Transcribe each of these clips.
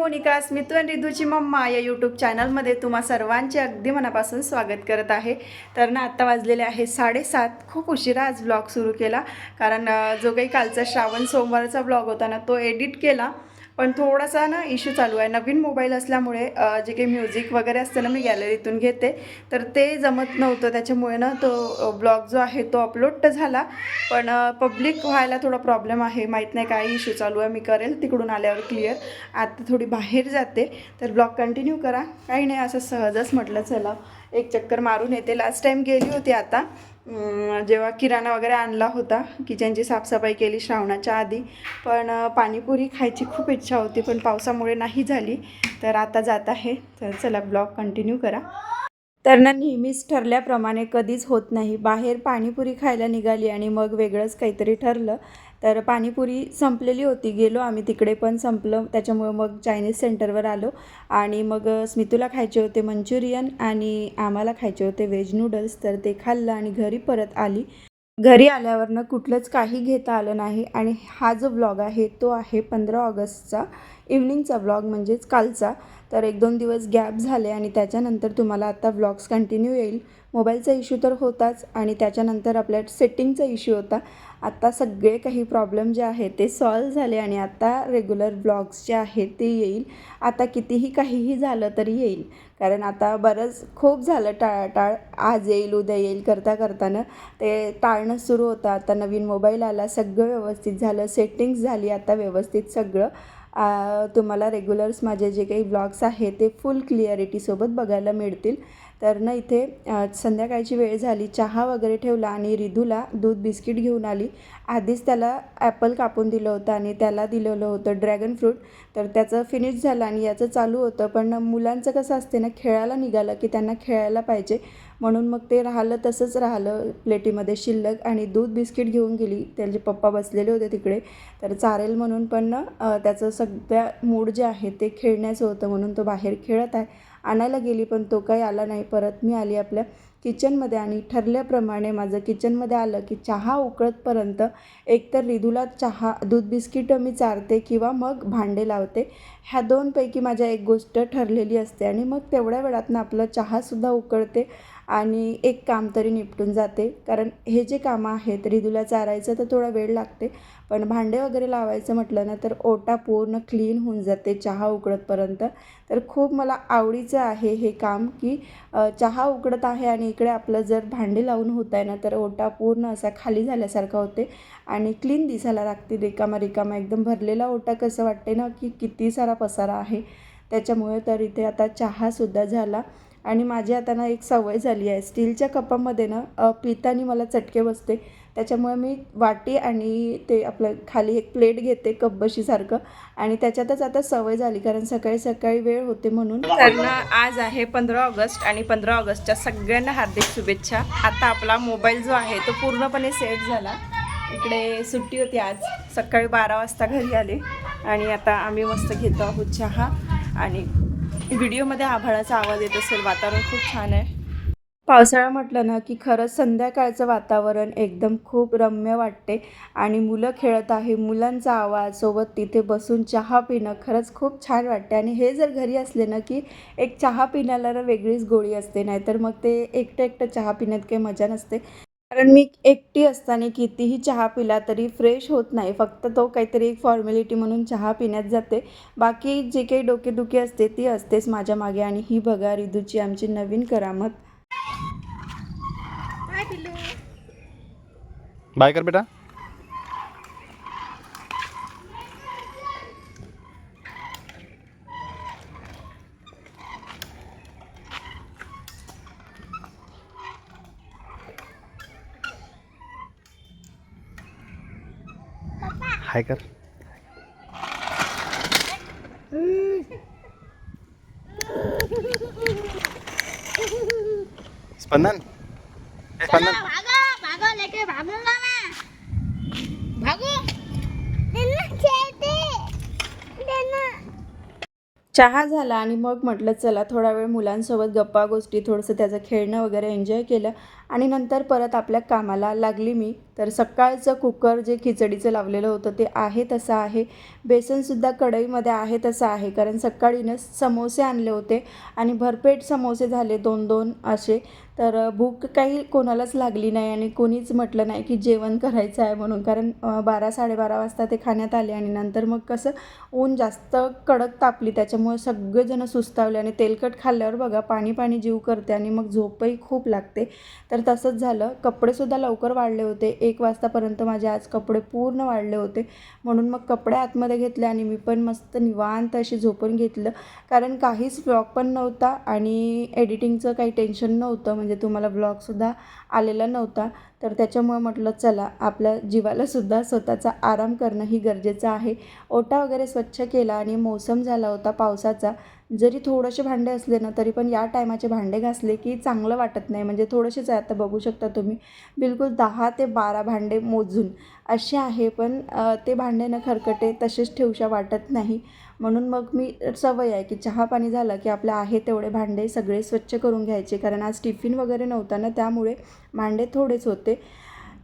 मोनिका स्मितू आणि रिधूची मम्मा या यूट्यूब चॅनलमध्ये तुम्हा सर्वांचे अगदी मनापासून स्वागत करत आहे. तर ना आत्ता वाजलेले आहे साडेसात. खूप उशिरा आज ब्लॉग सुरू केला. कारण जो काही कालचा श्रावण सोमवारचा ब्लॉग होता ना तो एडिट केला. पण थोडासा ना इश्यू चालू आहे. नवीन मोबाईल असल्यामुळे जे काही म्युझिक वगैरे असतं ना मी गॅलरीतून घेते. तर ते जमत नव्हतं. त्याच्यामुळे ना तो ब्लॉग जो आहे तो अपलोड तर झाला. पण पब्लिक व्हायला थोडा प्रॉब्लेम आहे. माहीत नाही काय इश्यू चालू आहे. मी करेल. तिकडून आल्यावर क्लिअर आता थोडी बाहेर जाते. तर ब्लॉग कंटिन्यू करा. काही नाही असं सहजच म्हटलं चला. एक चक्कर मारून येते. लास्ट टाईम गेली होती आता. जेव्हा किराणा वगैरे आणला होता किचनची साफसफाई केली श्रावणाच्या आधी पण पाणीपुरी खायची खूप इच्छा होती पण पावसामुळे नाही झाली. तर आता जात आहे. तर चला ब्लॉग कंटिन्यू करा. तर ना नेहमीच ठरल्याप्रमाणे कधीच होत नाही. बाहेर पाणीपुरी खायला निघाली आणि मग वेगळंच काहीतरी ठरलं. तर पाणीपुरी संपलेली होती. गेलो आम्ही. तिकडे पण संपलं. त्याच्यामुळे मग चायनीज सेंटरवर आलो. आणि मग स्मितूला खायचे होते मंचुरियन आणि आम्हाला खायचे होते व्हेज नूडल्स तर ते खाल्लं आणि घरी परत आली. घरी आल्यावरनं कुठलंच काही घेता आलं नाही. आणि हा जो ब्लॉग आहे तो आहे पंधरा ऑगस्टचा. इव्हनिंगचा ब्लॉग म्हणजेच कालचा. तर एक दोन दिवस गॅप झाले आणि त्याच्यानंतर तुम्हाला आता व्लॉग्स कंटिन्यू येईल. मोबाईलचा इश्यू तर होताच आणि त्याच्यानंतर आपल्या सेटिंगचा इश्यू होता. आत्ता सगळे काही प्रॉब्लेम जे आहेत ते सॉल्व झाले आणि आता रेग्युलर ब्लॉग्स जे आहेत ते येईल. आता कितीही काहीही झालं तरी येईल. कारण आता बरंच खूप झालं टाळाटाळ. आज येईल उद्या येईल करता करताना ते टाळणं सुरू होतं. आता नवीन मोबाईल आला सगळं व्यवस्थित झालं सेटिंग्स झाली आता व्यवस्थित सगळं. तुम्हाला रेग्युलर्स माझे जे काही ब्लॉग्स आहेत ते फुल क्लिअरिटीसोबत बघायला मिळतील. तर ना इथे संध्याकाळची वेळ झाली चहा वगैरे ठेवला आणि रिधूला दूध बिस्किट घेऊन आली. आधीच त्याला ॲपल कापून दिलं होतं आणि त्याला दिलेलं होतं ड्रॅगन फ्रूट. तर त्याचं फिनिश झालं आणि याचं चालू होतं. पण मुलांचं कसं असते ना खेळायला निघालं की त्यांना खेळायला पाहिजे. म्हणून मग ते राहिलं तसंच राहिलं. प्लेटीमध्ये शिल्लक आणि दूध बिस्किट घेऊन गेली. त्यांचे पप्पा बसलेले होते तिकडे. तर चालेल म्हणून पण त्याचं सगळ्या मूड जे आहे ते खेळण्याचं होतं म्हणून तो बाहेर खेळत आहे. आणायला गेली पण तो काही आला नाही. परत मी आली आपल्या किचनमध्ये आणि ठरल्याप्रमाणे माझं किचनमध्ये आलं की चहा उकळतपर्यंत एकतर रिधूला चहा दूध बिस्किटं मी चारते किंवा मग भांडे लावते. ह्या दोनपैकी माझ्या एक गोष्ट ठरलेली असते आणि मग तेवढ्या वेळातनं आपलं चहासुद्धा उकळते. आणि एक काम तरी निपटून जाते. कारण हे जे कामं आहेत रिदूला चारायचं तर थोडा वेळ लागते. पण भांडे वगैरे लावायचं म्हटलं ना तर ओटा पूर्ण क्लीन होऊन जाते चहा उकळतपर्यंत तर खूप मला आवडीचं आहे हे काम की चहा उकडत आहे आणि इकडे आपलं जर भांडे लावून होत आहे ना तर ओटा पूर्ण असा खाली झाल्यासारखा होते. आणि क्लीन दिसायला लागते रिकामा रिकामा. एकदम भरलेला ओटा कसं वाटते ना की किती सारा पसारा आहे. त्याच्यामुळे तर इथे आता चहासुद्धा झाला. आणि माझी आता ना एक सवय झाली आहे. स्टीलच्या कपामध्ये ना पितानी मला चटके बसते. त्याच्यामुळे मी वाटी आणि ते आपलं खाली एक प्लेट घेते कपबशीसारखं आणि त्याच्यातच आता सवय झाली कारण सकाळी सकाळी वेळ होते म्हणून. कारण आज आहे पंधरा ऑगस्ट आणि पंधरा ऑगस्टच्या सगळ्यांना हार्दिक शुभेच्छा. आता आपला मोबाईल जो आहे तो पूर्णपणे सेट झाला. इकडे सुट्टी होती आज. सकाळी बारा वाजता घरी आले. आणि आता आम्ही मस्त घेतो आहोत चहा आणि व्हिडिओमध्ये आभाळाचा आवाज येत असेल. वातावरण खूप छान आहे. पावसाळा म्हटलं ना की खरंच संध्याकाळचं वातावरण एकदम खूप रम्य वाटते. आणि मुलं खेळत आहे मुलांचा आवाज सोबत तिथे बसून चहा पिणं खरंच खूप छान वाटते. आणि हे जर घरी असले ना की एक चहा पिण्याला वेगळीच गोळी असते. नाहीतर मग ते एकटं एकटं चहा पिण्यात काही मजा नसते. कारण मी एकटी असताना कितीही चहा पिला तरी फ्रेश होत नाही. फक्त तो काहीतरी एक फॉर्मॅलिटी म्हणून चहा पिण्यात जाते. बाकी जे काही डोकेदुखी असते ती असतेच माझ्या मागे आणि ही बघा रिदूची आमची नवीन करामत. बाय कर बेटा. हाय कर. स्पंदन. ए, स्पंदन. भागो भागो लेके भागो चहा झाला आणि मग म्हटलं चला थोडा वेळ मुलांसोबत गप्पा गोष्टी थोडंसं त्याचं खेळणं वगैरे एन्जॉय केलं. आणि नंतर परत आपल्या कामाला लागली मी. तर सकाळचं कुकर जे खिचडीचं लावलेलं होतं ते आहे तसं आहे. बेसनसुद्धा कढईमध्ये आहे तसं आहे. कारण सकाळीनं समोसे आणले होते आणि भरपेट समोसे झाले दोन दोन असे. तर भूक काही कोणालाच लागली नाही आणि कोणीच म्हटलं नाही की जेवण करायचं आहे म्हणून. कारण बारा साडेबारा वाजता ते खाण्यात आले आणि नंतर मग कसं ऊन जास्त कडक तापली. त्याच्यामुळे सगळेजणं सुस्तावले आणि तेलकट खाल्ल्यावर बघा पाणी पाणी जीव करते आणि मग झोपही खूप लागते. तर तसंच झालं. कपडेसुद्धा लवकर वाढले होते. एक वाजतापर्यंत माझे आज कपडे पूर्ण वाढले होते. म्हणून मग कपडे आतमध्ये घेतले आणि मी पण मस्त निवांत अशी झोपून घेतलं. कारण काहीच व्लॉग पण नव्हता आणि एडिटिंगचं काही टेन्शन नव्हतं. म्हणजे तुम्हाला व्लॉगसुद्धा आलेला नव्हता. तर त्याच्यामुळे म्हटलं चला आपल्या जीवालासुद्धा स्वतःचा आराम करणं ही गरजेचं आहे. ओटा वगैरे स्वच्छ केला आणि मोसम झाला होता पावसाचा. जरी थोडेसे भांडे असले ना तरी पण या टायमाचे भांडे घासले की चांगलं वाटत नाही. म्हणजे थोडेसेच आहे आता बघू शकता तुम्ही. बिलकुल दहा ते बारा भांडे मोजून असे आहे पण ते भांडे न खरकटे तसेच ठेवशा वाटत नाही. म्हणून मग मी सवय आहे की चहा पाणी झालं की आपलं आहे तेवढे भांडे सगळे स्वच्छ करून घ्यायचे. कारण आज टिफिन वगैरे नव्हता ना त्यामुळे भांडे थोडेच होते.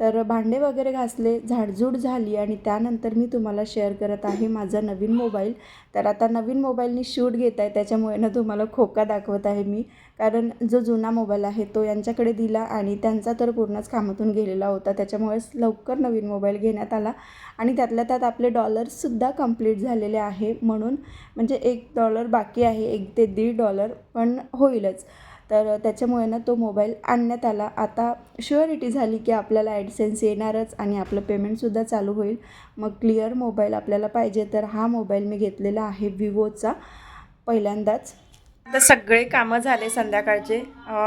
तर भांडे वगैरे घासले झाडझूड झाली आणि त्यानंतर मी तुम्हाला शेअर करत आहे माझा नवीन मोबाईल तर आता नवीन मोबाईलनी शूट घेत आहे त्याच्यामुळे ना तुम्हाला खोका दाखवत आहे मी. कारण जो जुना मोबाईल आहे तो यांच्याकडे दिला आणि त्यांचा तर पूर्णच कामातून गेलेला होता. त्याच्यामुळेच लवकर नवीन मोबाईल घेण्यात आला. आणि त्यातल्या त्यात आपले डॉलर्ससुद्धा कंप्लीट झालेले आहे. म्हणून म्हणजे एक डॉलर बाकी आहे एक ते दीड डॉलर पण होईलच. तर त्याच्यामुळे ना तो मोबाईल आणण्यात आला. आता शुअरिटी झाली की आपल्याला ॲडसेन्स येणारच आणि आपलं पेमेंटसुद्धा चालू होईल. मग क्लिअर मोबाईल आपल्याला पाहिजे. तर हा मोबाईल मी घेतलेला आहे विवोचा पहिल्यांदाच. तर सगळे कामं झाले संध्याकाळचे.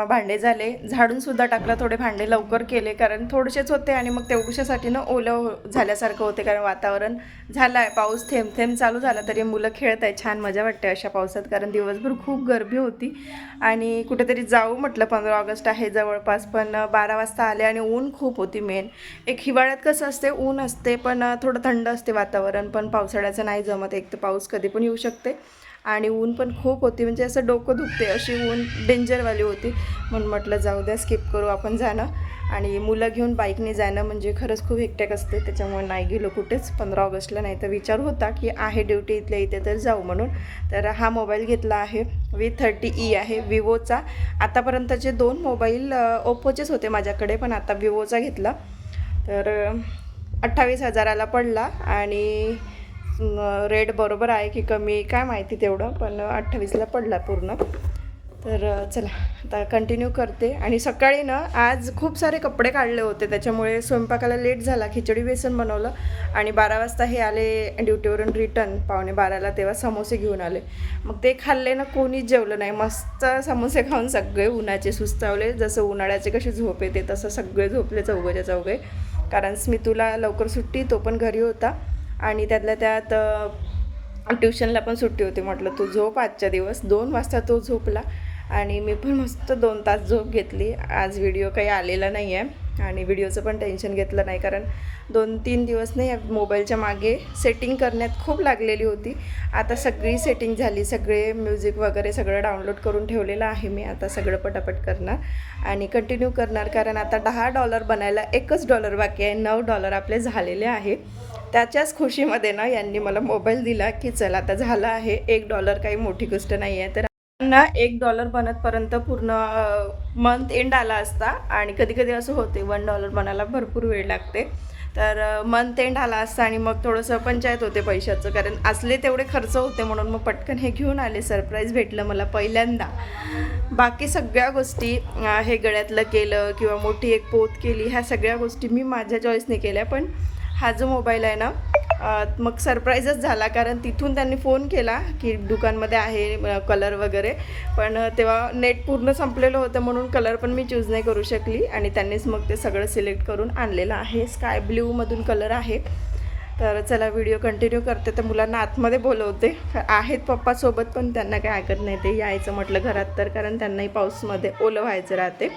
भांडे झाले. झाडूनसुद्धा टाकलं थोडे भांडे लवकर केले कारण थोडेसेच होते आणि मग तेवढ्यासाठी ना ओलं हो- झाल्यासारखं होते कारण वातावरण झालं आहे पाऊस थेंब थेंब चालू झाला तरी मुलं खेळत आहे छान मजा वाटते अशा पावसात कारण दिवसभर खूप गर्दी होती. आणि कुठेतरी जाऊ म्हटलं पंधरा ऑगस्ट आहे जवळपास पण बारा वाजता आले आणि ऊन खूप होती मेन. एक हिवाळ्यात कसं असते ऊन असते पण थोडं थंड असते वातावरण पण पावसाळ्याचं नाही जमत. एक तर पाऊस कधी पण येऊ शकते. आणि ऊन पण खूप होती. म्हणजे असं डोकं दुखते अशी ऊन डेंजरवाली होती. म्हणून म्हटलं जाऊ द्या स्किप करू आपण जाणं. आणि मुलं घेऊन बाईकने जाणं म्हणजे खरंच खूप एकटॅक असते. त्याच्यामुळे नाही गेलो कुठेच. पंधरा ऑगस्टला नाही तर विचार होता की आहे ड्युटी इथल्या इथे तर जाऊ म्हणून. तर हा मोबाईल घेतला आहे. वी थर्टी ई आहे विवोचा आतापर्यंतचे दोन मोबाईल ओप्पोचेच होते माझ्याकडे पण आता विवोचा घेतला. तर अठ्ठावीस हजाराला पडला आणि रेट बरोबर आहे की कमी काय माहिती तेवढं पण अठ्ठावीसला पडला पूर्ण. तर चला आता कंटिन्यू करते. आणि सकाळी ना आज खूप सारे कपडे काढले होते त्याच्यामुळे स्वयंपाकाला लेट झाला खिचडी बेसन बनवलं आणि बारा वाजता हे आले ड्युटीवरून रिटर्न पावणे बाराला तेव्हा समोसे घेऊन आले. मग ते खाल्ले ना कोणीच जेवलं नाही. मस्त समोसे खाऊन सगळे उन्हाचे सुस्तावले. जसं उन्हाळ्याचे कशी झोप येते तसं सगळे झोपले चौघेच्या चौघे. कारण स्मितूला लवकर सुट्टी तो पण घरी होता. आणि त्यातल्या त्यात ट्युशनला पण सुट्टी होती म्हटलं तू झोप आजच्या दिवस. दोन वाजता तो झोपला आणि मी पण मस्त दोन तास झोप घेतली. आज व्हिडिओ काही आलेला नाही आहे आणि व्हिडिओचं पण टेन्शन घेतलं नाही कारण दोन तीन दिवस नाही या मोबाईलच्या मागे सेटिंग करण्यात खूप लागलेली होती. आता सगळी सेटिंग झाली सगळे म्युझिक वगैरे सगळं डाउनलोड करून ठेवलेलं आहे मी आता सगळं पटापट करणार आणि कंटिन्यू करणार कारण आता दहा डॉलर बनायला एकच डॉलर बाकी आहे नऊ डॉलर आपले झालेले आहे. त्याच्याच खुशीमध्ये ना यांनी मला मोबाईल दिला की चल आता झालं आहे एक डॉलर काही मोठी गोष्ट नाही आहे. तर ना एक डॉलर बनतपर्यंत पूर्ण मंथ एंड आला असता आणि कधी कधी असं होते वन डॉलर बनायला भरपूर वेळ लागते. तर मंथ एंड आला असता आणि मग थोडंसं पंचायत होते पैशाचं कारण असले तेवढे खर्च होते म्हणून मग पटकन हे घेऊन आले सरप्राईज भेटलं मला पहिल्यांदा. बाकी सगळ्या गोष्टी हे गळ्यातलं केलं किंवा मोठी एक पोत केली ह्या सगळ्या गोष्टी मी माझ्या चॉईसने केल्या पण हा जो मोबाईल आहे ना मग सरप्राईजच झाला. कारण तिथून त्यांनी फोन केला की दुकानमध्ये आहे कलर वगैरे. पण तेव्हा नेट पूर्ण संपलेलं होतं म्हणून कलर पण मी चूज नाही करू शकली. आणि त्यांनीच मग ते सगळं सिलेक्ट करून आणलेलं आहे. स्काय ब्ल्यूमधून कलर आहे. तर चला व्हिडिओ कंटिन्यू करते. तर मुलांना आतमध्ये बोलवते. आहेत पप्पासोबत पण त्यांना काही ऐकत नाही. ते यायचं म्हटलं घरात तर कारण त्यांनाही पाऊसमध्ये ओलं व्हायचं राहते.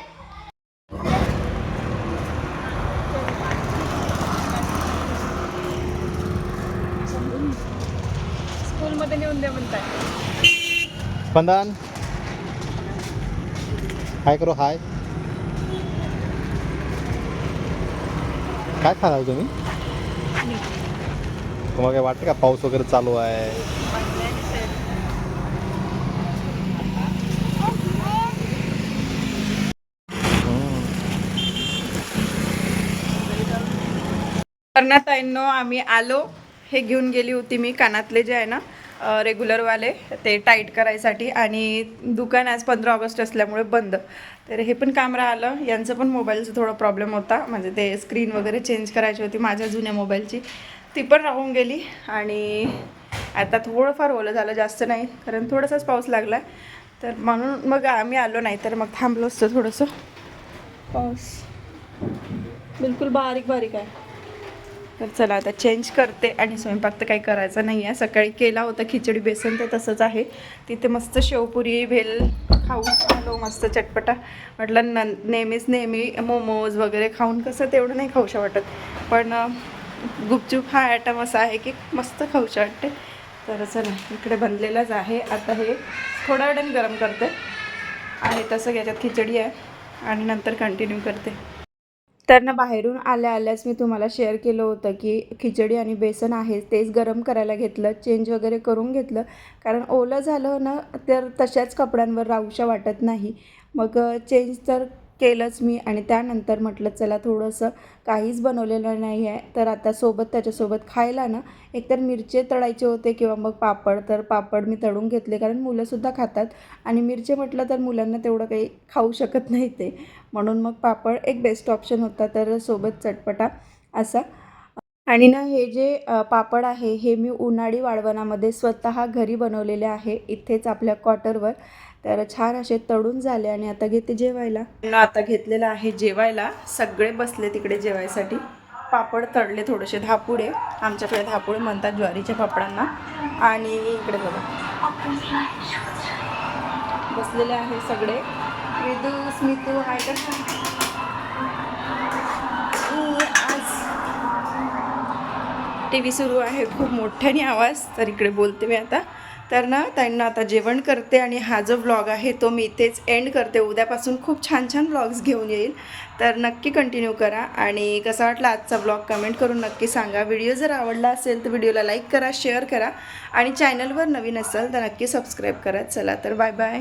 स्कूलमध्ये नेऊन द्या म्हणताय. स्पंदन. हाय करो हाय. काय खाणार तुम्ही? तुम्हाला काय वाटतं का पाऊस वगैरे चालू आहे. कर्णाताईंनो आम्ही आलो. हे घेऊन गेली होती मी कानातले जे आहे ना रेग्युलरवाले ते टाईट करायसाठी. आणि दुकान आज पंधरा ऑगस्ट असल्यामुळे बंद. तर हे पण काम राहिलं. यांचं पण मोबाईलचा थोडा प्रॉब्लेम होता. म्हणजे ते स्क्रीन वगैरे चेंज करायची होती माझ्या जुन्या मोबाईलची. ती पण राहून गेली. आणि आता थोडंफार ओलं झालं जास्त नाही. कारण थोडासाच पाऊस लागला तर म्हणून मग आम्ही आलो नाही. तर मग थांबलो असतं थोडंसं. पाऊस. बिलकुल बारीक बारीक आहे. तर चला आता चेंज करते आणि स्वयंपाक तर काही करायचा नाही आहे सकाळी केला होता खिचडी बेसन तर तसंच आहे. तिथे मस्त शेवपुरी भेल खाऊन आलो मस्त चटपटा. म्हटलं न नेहमीच नेहमी मोमोज वगैरे खाऊन कसं तेवढं नाही खाऊशा वाटत. पण गुपचूप हा आयटम असा आहे की मस्त खाऊशा वाटते. तर चला इकडे बनलेलाच आहे. आता हे थोड्या वेळाने गरम करते. आणि तसं याच्यात खिचडी आहे. आणि नंतर कंटिन्यू करते. तर ना बाहेरून आल्या आल्याच मी तुम्हाला शेअर केलं होतं की खिचडी आणि बेसन आहे तेच गरम करायला घेतलं चेंज वगैरे करून घेतलं. कारण ओलं झालं ना तर तशाच कपड्यांवर राहूशा वाटत नाही. मग चेंज तर केलंच मी आणि त्यानंतर म्हटलं चला थोडंसं काहीच बनवलेलं नाही आहे तर आता सोबत त्याच्यासोबत खायला ना एकतर मिरचे तळायचे होते किंवा मग पापड तर पापड मी तळून घेतले कारण मुलंसुद्धा खातात. आणि मिरचे म्हटलं तर मुलांना तेवढं काही खाऊ शकत नाही ते. म्हणून मग पापड एक बेस्ट ऑप्शन होता तर सोबत चटपटा असा. आणि ना हे जे पापड आहे हे मी उन्हाळी वाळवणामध्ये स्वतः घरी बनवलेले आहे इथेच आपल्या क्वार्टरवर. तर छान असे तळून झाले आणि आता घेते जेवायला. आता घेतलेलं आहे जेवायला. सगळे बसले तिकडे जेवायसाठी. पापड तळले थोडेसे धापुडे. आमच्याकडे धापुडे म्हणतात ज्वारीच्या पापडांना. आणि इकडे बघा. बसलेले आहे सगळे. विदू स्मितू हाय का टी व्ही सुरू आहे. खूप मोठ्याने आवाज तर इकडे बोलते मी आता. तर ना त्यांना आता जेवण करते आणि हा जो व्लॉग आहे तो मी इथेच एंड करते. उद्यापासून खूप छान छान व्लॉग्स घेऊन येईल. तर नक्की कंटिन्यू करा आणि कसा वाटला आजचा व्लॉग कमेंट करून नक्की सांगा. व्हिडिओ जर आवडला असेल तर व्हिडिओला लाईक करा शेअर करा आणि चॅनलवर नवीन असाल तर नक्की सबस्क्राईब करा. चला तर बाय बाय